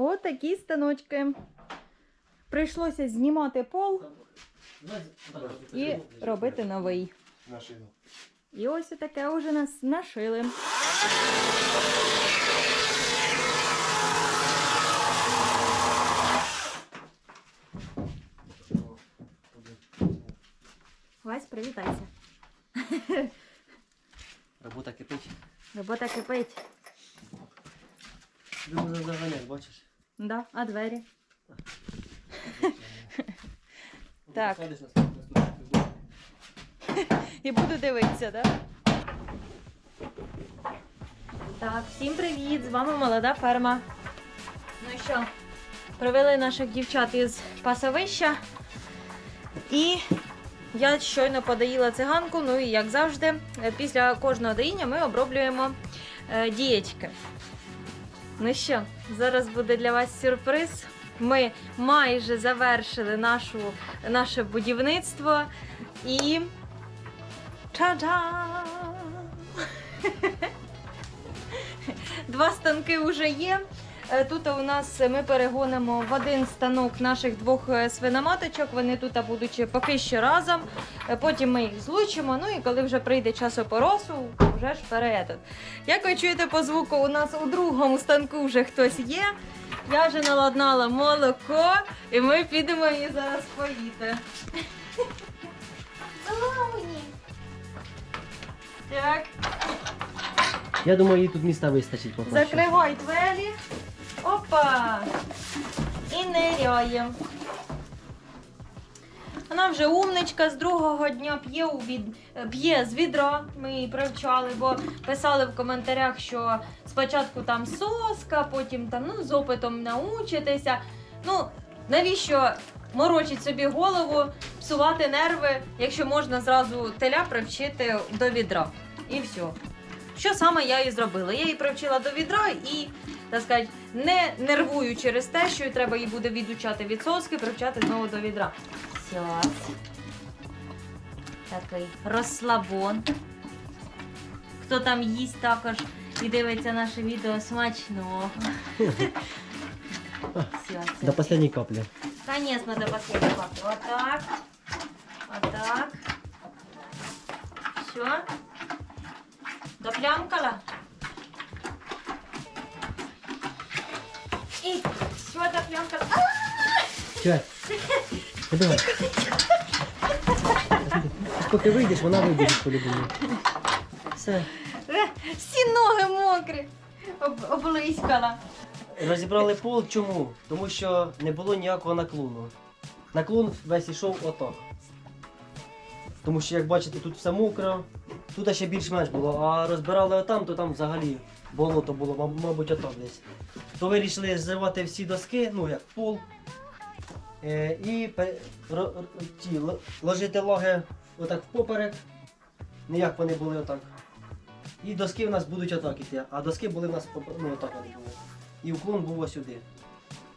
Отакі станочки. Прийшлося знімати пол і робити новий. І ось таке вже нас нашили. Вась, привітайся. Робота кипить. Робота кипить. Можна заганяти, бачиш? Да, а двері? Так. І буду дивитися, так? Так, всім привіт! З вами молода ферма. Ну що, привели наших дівчат із пасовища. І я щойно подоїла циганку. Ну і як завжди, після кожного доїння ми оброблюємо е, дієчки. Ну що, зараз буде для вас сюрприз. Ми майже завершили нашу, наше будівництво і Та-да! Два станки вже є. Е, Тут у нас ми перегонимо в один станок наших двох е, свиноматочок. Вони тут будуть поки що разом. Е, Потім ми їх злучимо. Ну і коли вже прийде час опоросу, вже ж переетот. Як ви чуєте по звуку, у нас у другому станку вже хтось є. Я вже наладнала молоко, і ми підемо її зараз поїти. Так, Я думаю, їй тут міста вистачить закривай двері. Опа! І ниряємо. Вона вже умничка з другого дня п'є у від... п'є з відра. Ми її привчали, бо писали в коментарях, що спочатку там соска, потім там ну, з опитом научитися. Ну, навіщо морочить собі голову, псувати нерви, якщо можна зразу теля привчити до відра. І все. Що саме я і зробила? Я її привчила до відра і, так сказати, не нервую через те, що треба їй буде відучати від соски, привчати знову до відра. Все. Такий розслабон. Хто там їсть також і дивиться наше відео смачно. Все, все. До останньої каплі. Конечно, до последнего капли. Вот так. Вот так. Все. Доплямкала. И все доплямкала. А! Чай. Давай. Поки вийдеш, вона вийде по-любому. Все. Всі ноги мокрі. Об, облискала. Розібрали пол чому? Тому що не було ніякого наклону. Наклон весь ішов отак. Тому що, як бачите, тут все мокро, тут ще більш-менш було, а розбирали отам, то там взагалі болото було, маб- мабуть, отак десь. То вирішили зривати всі доски, ну як пол, і ро- ро- ті, ложити лаги отак впоперек, не як вони були отак. І доски в нас будуть отак іти, а доски були в нас ну, отак вони були і уклон був ось сюди.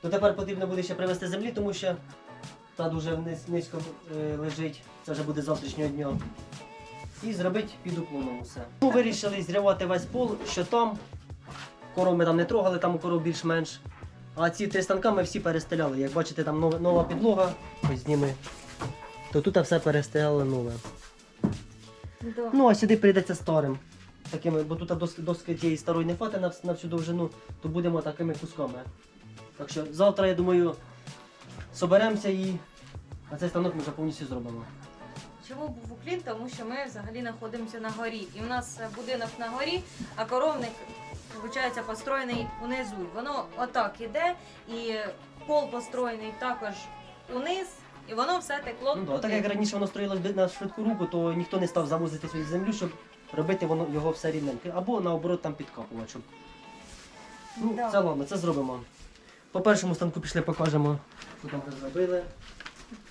То тепер потрібно буде ще привезти землі, тому що та дуже вниз, низько е, лежить, це вже буде завтрашнього дня. І зробити під уклоном усе. Ми вирішили зривати весь пол, що там. Коров ми там не трогали, там коров більш-менш. А ці три станка ми всі перестеляли. Як бачите, там нова, нова підлога, ось зніми. То тут все перестеляли нове. Да. Ну, а сюди прийдеться старим. Такими, бо тут доски, доски тієї старої не хватить на, на всю довжину, то будемо такими кусками. Так що завтра, я думаю, соберемося і а цей станок ми вже повністю зробимо. Чому був уклін? Тому що ми взагалі знаходимося на горі. І в нас е, будинок на горі, а коровник, виходить, построєний унизу. Воно отак іде, і пол построєний також униз, і воно все текло. Ну, так як раніше воно строїлось на швидку руку, то ніхто не став завозити свою землю, щоб робити воно його все рівненьке. Або наоборот там підкапувати. Щоб... Ну, Да. це ладно, це зробимо. По першому станку пішли, покажемо, що там вже зробили.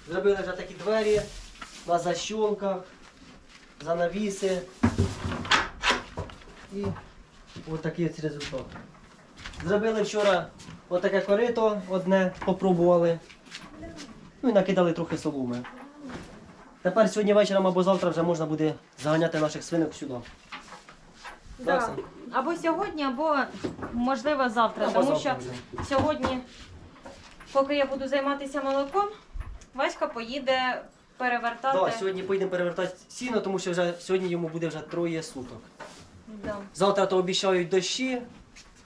Зробили вже такі двері на защолках, занавіси. І ось такий ось результат. Зробили вчора отаке корито одне, попробували. Ну і накидали трохи соломи. Тепер сьогодні вечором або завтра вже можна буде заганяти наших свинок сюди. Да. Так, Сань? або сьогодні, або можливо завтра. Або тому завтра що сьогодні, поки я буду займатися молоком, Васька поїде перевертати. Так, сьогодні поїдемо перевертати сіно, тому що вже сьогодні йому буде вже троє суток. Да. Завтра то обіцяють дощі.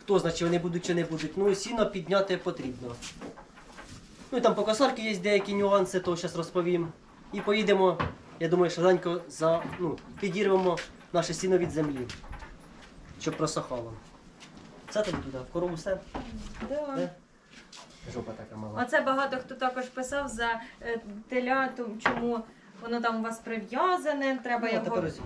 Хто знає, чи вони будуть, чи не будуть. Ну, сіно підняти потрібно. Ну і там по косарки є деякі нюанси, то зараз розповім. І поїдемо, я думаю, швиденько за, ну, підірвемо наше сіно від землі, щоб просохало. Це тобі туди, в корову все? Да. Де? Жопа така мала. Оце багато хто також писав за е, теляту, чому воно там у вас прив'язане, треба Ну, а його тепер ось.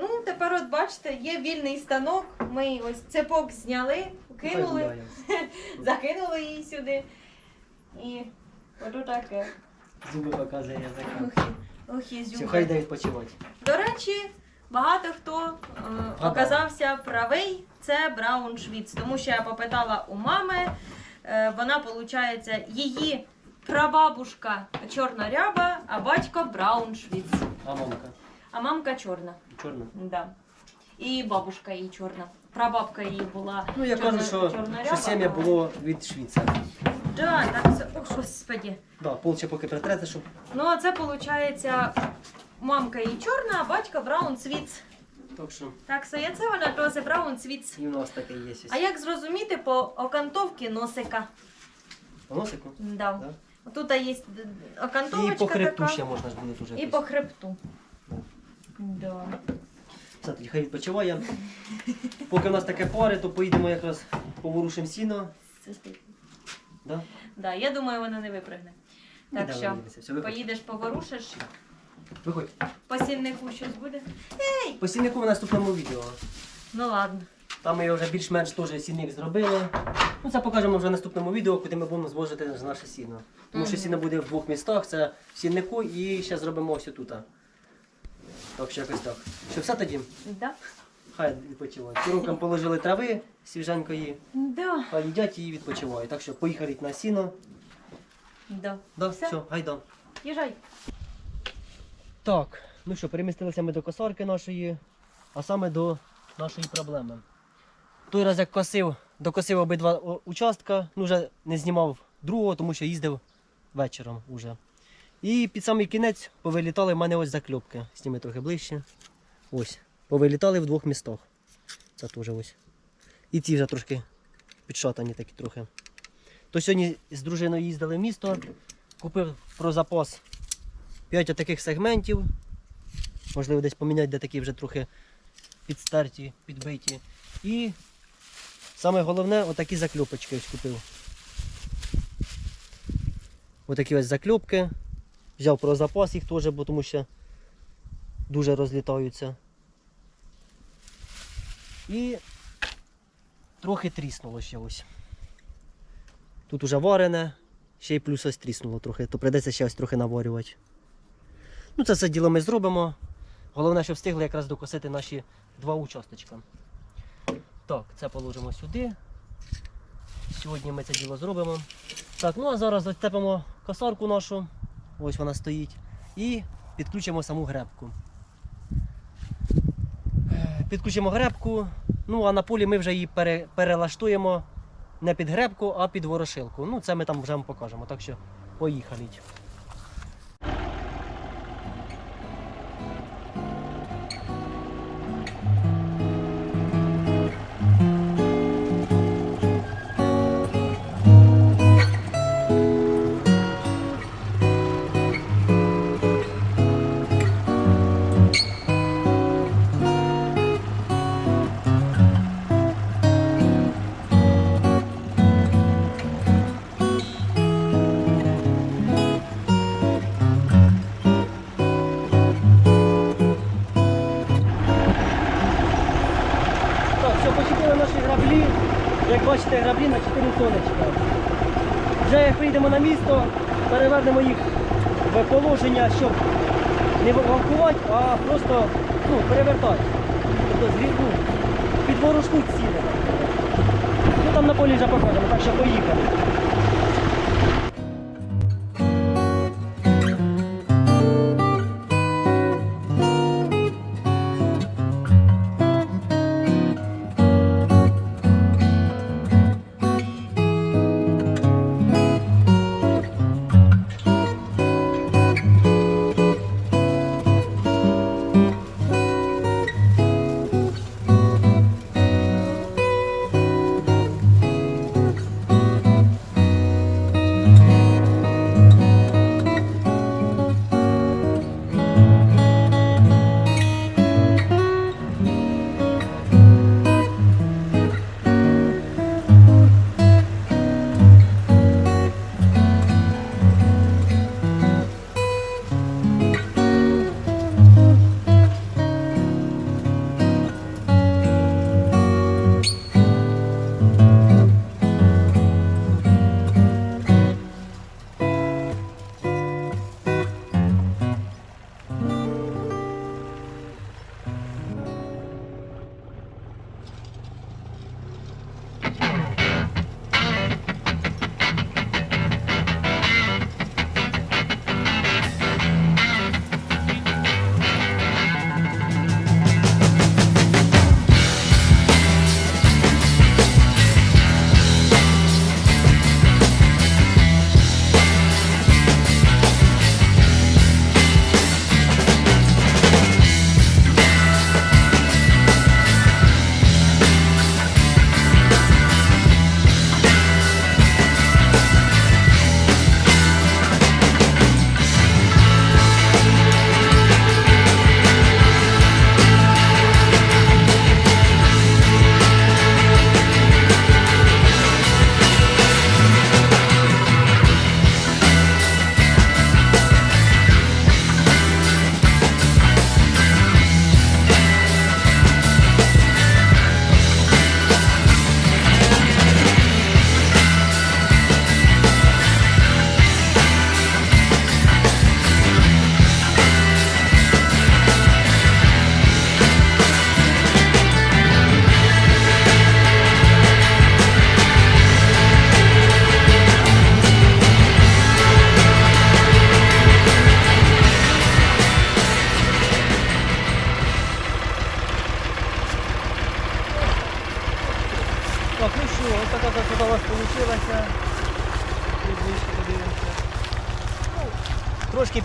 Ну, тепер от бачите, є вільний станок. Ми ось цепок зняли, Хай кинули, гуляє. закинули її сюди. І ото таке. Зуби показує язика. Ох, і- ох, і Все, зюба. хай йде відпочивати. До речі, багато хто е, оказався правий. Це Брауншвіц. Тому що я попитала у мами. Е, вона, виходить, її прабабушка чорноряба, а батько Брауншвіц. А мамка? А мамка чорна. Чорна. Да. І бабушка її чорна. Прабабка її була. Ну я кажу, що, що сім'я а- було від Швіця. Да, так, це- о, господі. Да, пол поки притрети, щоб Ну, а це виходить, мамка її чорна, а батько Браунсвіц. так що Так, so це вона теж Браунсвіц. і в нас таке є. А як зрозуміти по окантовці носика? По носику? Да. Да. Тут є д- І по хребту така. ще можна ж буде дуже. І по хребту. Да. Все, тоді хай відпочиває. Поки в нас таке пари, то поїдемо якраз поворушимо сіно. Да? Да, я думаю, вона не випригне. Так І що, давай, все, виходь. поїдеш, поворушиш, Виходь. по сіннику щось буде. По сіннику в наступному відео. Ну ладно. Там ми вже більш-менш теж сінник зробили. Ну це покажемо вже в наступному відео, куди ми будемо звозити наше сіно. Тому що сіно буде в двох містах, це в сіннику і ще зробимо ось тут. Так що якось так. Що все тоді? Да? Хай відпочивають. Курукам положили трави свіженької, Да. хай їдять і відпочивають. Так що поїхали на сіно. Да. Да, Все. все, гайда. Їжай. Так, ну що, перемістилися ми до косарки нашої, а саме до нашої проблеми. Той раз як косив, докосив обидва участка, ну вже не знімав другого, тому що їздив вечором уже. І під самий кінець повилітали в мене ось закльопки. Зніми трохи ближче. Ось. Повилітали в двох містах. Це теж ось. І ці вже трошки підшатані такі трохи. То сьогодні з дружиною їздили в місто, купив про запас 5 таких сегментів. Можливо, десь поміняти, де такі вже трохи підстерті, підбиті. І саме головне, отакі закльопочки ось купив. Отакі ось закльопки. Взяв про запас їх теж, бо тому що дуже розлітаються. І трохи тріснуло ще ось. Тут уже варене, ще й плюс ось тріснуло трохи, то прийдеться ще ось трохи наварювати. Ну, це все діло ми зробимо. Головне, щоб встигли якраз докосити наші два участочка. Так, це положимо сюди. Сьогодні ми це діло зробимо. Так, ну а зараз зацепимо косарку нашу. Ось вона стоїть. І підключимо саму гребку. Підключимо гребку. Ну а на полі ми вже її пере, перелаштуємо не під гребку, а під ворошилку. Ну, це ми там вже вам покажемо. Так що поїхали. Сонечка. Вже як прийдемо на місто, перевернемо їх в положення, щоб не валкувати, а просто ну, перевертати. Тобто звідку підворушнуть ціни. Ну там на полі вже покажемо, так що поїхали.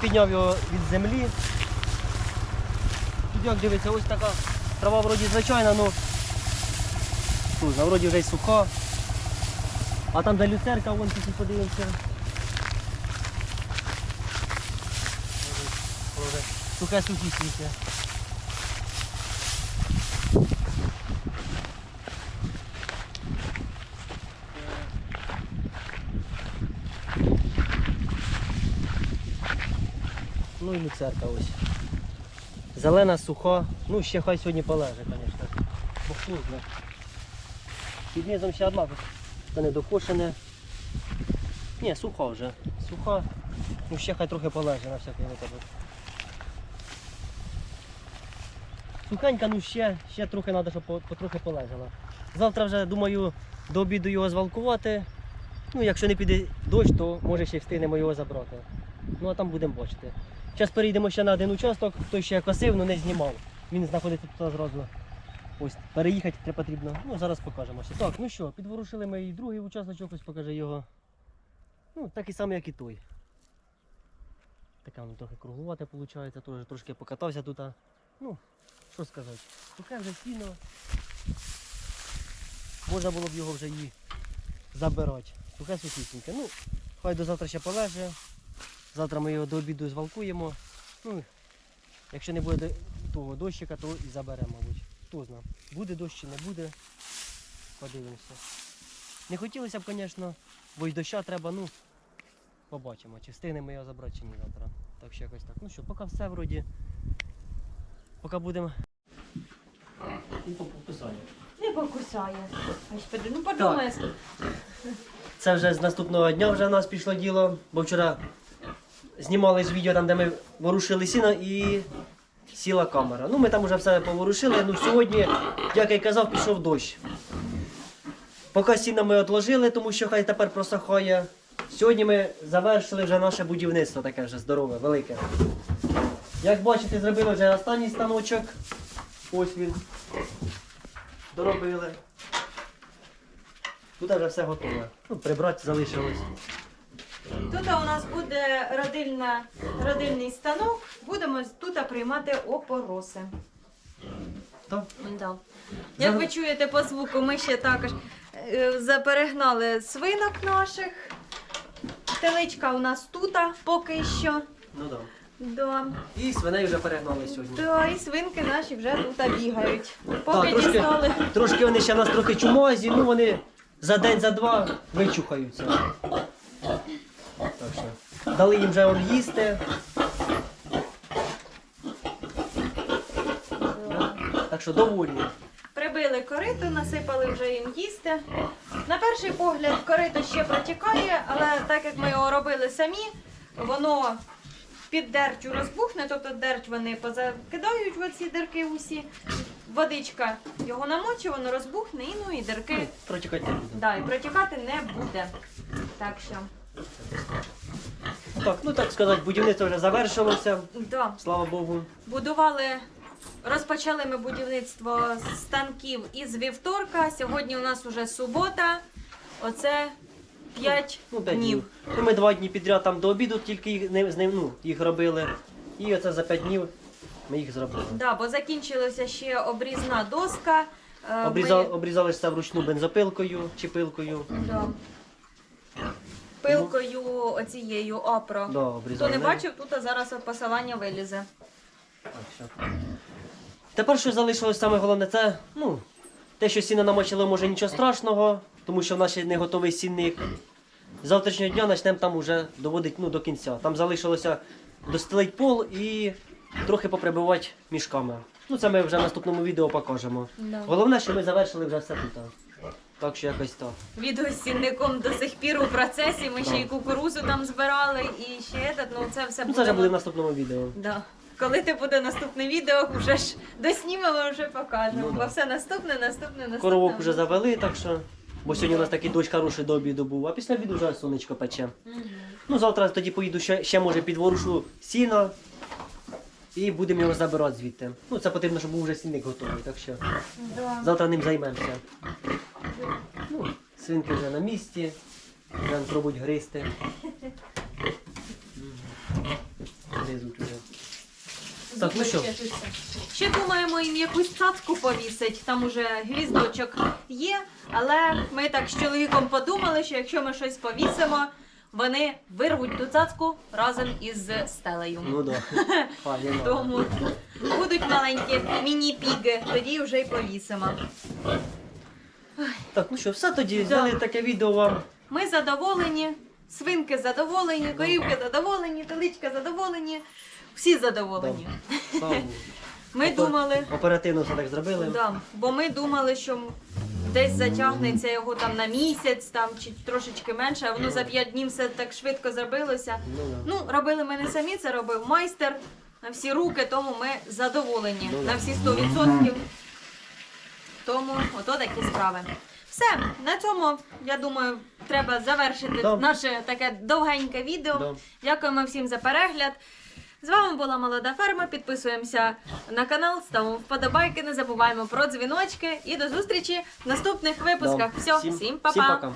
Підняв його від землі. Тут як дивиться, ось така трава вроді звичайна, але тут, вроді вже й суха. А там де люцерка, вон тільки подивимося. Сухе сухі свіття. Ну і люцерка ось. Зелена, суха. Ну, ще хай сьогодні полеже, звісно. Бо хто. Під низом ще одна, це не докошене. Ні, суха вже. Суха. Ну ще хай трохи полеже на всякий випадок. Сухенька, ну ще, ще трохи треба, щоб потрохи полежала. Завтра вже думаю до обіду його звалкувати. Ну, якщо не піде дощ, то може ще встигнемо його забрати. Ну а там будемо бачити. Зараз перейдемо ще на один участок, той ще косив, але не знімав. Він знаходиться тут зразу. Ось, переїхати треба потрібно. Ну, зараз покажемо ще. Так, ну що, підворушили ми і другий участочок, ось покаже його. Ну, такий самий, як і той. Така воно трохи круглувате виходить, теж трошки покатався тут. Ну, що сказати. Таке вже сіно. Можна було б його вже і забирати. Сухе сухісіньке. Ну, хай до завтра ще полеже. Завтра ми його до обіду звалкуємо. Ну, якщо не буде того дощика, то і заберемо, мабуть. Хто знає. Буде дощ чи не буде. Подивимося. Не хотілося б, звісно, бо й доща треба, ну, побачимо, чи встигнемо його забрати, чи ні завтра. Так що якось так. Ну що, поки все вроді. Поки будемо. І по підписанню. Не покусає. Господи, ну подумай. Це вже з наступного дня вже в нас пішло діло, бо вчора знімали ж відео там, де ми ворушили сіно і сіла камера. Ну ми там вже все поворушили. Ну сьогодні, як я й казав, пішов дощ. Поки сіно ми відложили, тому що хай тепер просохає. Сьогодні ми завершили вже наше будівництво таке вже здорове, велике. Як бачите, зробили вже останній станочок. Ось він. Доробили. Тут вже все готове. Ну, прибрати залишилось. Тут у нас буде родильна, родильний станок. Будемо тут приймати опороси. Так? Да. Як ви чуєте по звуку, ми ще також е, заперегнали свинок наших. Теличка у нас тут поки що. Ну так. Да. І свиней вже перегнали сьогодні. Да, і свинки наші вже тут бігають. Поки Так, трошки, дістали. трошки вони ще нас трохи чумазі, ну вони за день, за два вичухаються. Так що. Дали їм вже їсти. Так що довольні. Прибили корито, насипали вже їм їсти. На перший погляд корито ще протікає, але так як ми його робили самі, воно під дерчу розбухне, тобто дерч вони позакидають в оці дирки усі. Водичка його намочить, воно розбухне і ну і дирки Протікати не буде. да, і протікати не буде. Так що, Так, ну так сказати, будівництво вже завершилося. да. Слава Богу. Будували, розпочали ми будівництво станків із вівторка. Сьогодні у нас вже субота. Оце 5 Ну, п'ять днів. днів. Ну, ми два дні підряд там до обіду тільки їх, не, з ним, ну, їх робили. І оце за п'ять днів ми їх зробили. Да, бо закінчилася ще обрізна доска. Е, Обрізали, ми- обрізали ж це вручну бензопилкою чи пилкою. да. Пилкою оцією опро. Да, Хто обрізали. не бачив, тут зараз посилання вилізе. Тепер що залишилось саме головне, це ну, те, що сіно намочили, може нічого страшного, тому що в нас ще не готовий сінник. З завтрашнього дня почнемо там уже доводити ну, до кінця. Там залишилося достелить пол і трохи поприбивати мішками. Ну, це ми вже в наступному відео покажемо. Головне, що ми завершили вже все тут. Так що якось так. Відео з сінником до сих пір у процесі. Ми ще й кукурузу там збирали і ще этот, ну це все Ну, це вже буде в наступному відео. Да. Коли ти буде наступне відео, вже ж доснімемо, вже покажемо. Ну, да. Бо все наступне, наступне, наступне. Коровок вже завели, так що. Бо сьогодні у нас такий дощ хороший до обіду був, а після обіду вже сонечко пече. Мгм. Ну, завтра тоді поїду ще, ще може підворушу сіно і будемо його забирати звідти. Ну, це потрібно, щоб був вже сінник готовий, так що Да. завтра ним займемося. Ну, Свинки вже на місці. Вже пробують гризти. Гризуть уже. Так, ну що? Ще думаємо їм якусь цацку повісить. Там уже гвіздочок є, але ми так з чоловіком подумали, що якщо ми щось повісимо, вони вирвуть ту цацку разом із стелею. Ну да. А, не надо. Тому будуть маленькі міні-піги, тоді вже й повісимо. Так, ну що, все тоді взяли таке відео вам. Ми задоволені, свинки задоволені, корівки задоволені, теличка задоволені, всі задоволені. Слава Богу. Ми Опер- думали, Оперативно все так зробили. да, бо ми думали, що десь затягнеться його там на місяць, там чи трошечки менше, а воно за 5 днів все так швидко зробилося. Ну. Ну, робили ми не самі, це робив майстер на всі руки, тому ми задоволені Ну, на всі 100%. Тому ото такі справи. Все, на цьому, я думаю, треба завершити Да. наше таке довгеньке відео. Да. Дякуємо всім за перегляд. З вами була молода ферма. Підписуємося на канал, ставимо вподобайки, не забуваємо про дзвіночки і до зустрічі в наступних випусках. Все, Всім- па-па!